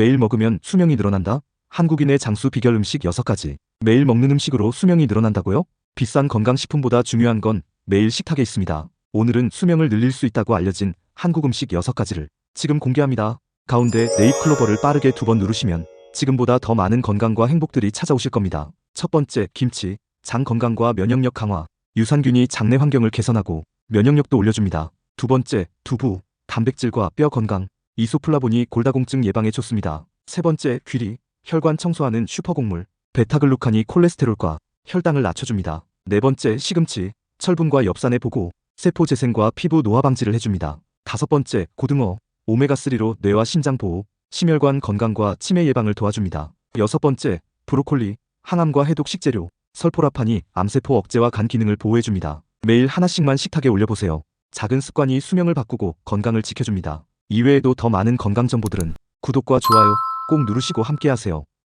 매일 먹으면 수명이 늘어난다? 한국인의 장수 비결 음식 6가지. 매일 먹는 음식으로 수명이 늘어난다고요? 비싼 건강식품보다 중요한 건 매일 식탁에 있습니다. 오늘은 수명을 늘릴 수 있다고 알려진 한국 음식 6가지를 지금 공개합니다. 가운데 네잎 클로버를 빠르게 두 번 누르시면 지금보다 더 많은 건강과 행복들이 찾아오실 겁니다. 첫 번째, 김치. 장 건강과 면역력 강화. 유산균이 장내 환경을 개선하고 면역력도 올려줍니다. 두 번째, 두부. 단백질과 뼈 건강. 이소플라본이 골다공증 예방에 좋습니다. 세 번째, 귀리. 혈관 청소하는 슈퍼곡물. 베타글루칸이 콜레스테롤과 혈당을 낮춰줍니다. 네 번째, 시금치. 철분과 엽산의 보고. 세포 재생과 피부 노화 방지를 해줍니다. 다섯 번째, 고등어. 오메가3로 뇌와 심장 보호, 심혈관 건강과 치매 예방을 도와줍니다. 여섯 번째, 브로콜리. 항암과 해독 식재료. 설포라판이 암세포 억제와 간 기능을 보호해줍니다. 매일 하나씩만 식탁에 올려보세요. 작은 습관이 수명을 바꾸고 건강을 지켜줍니다. 이외에도 더 많은 건강 정보들은 구독과 좋아요 꼭 누르시고 함께하세요.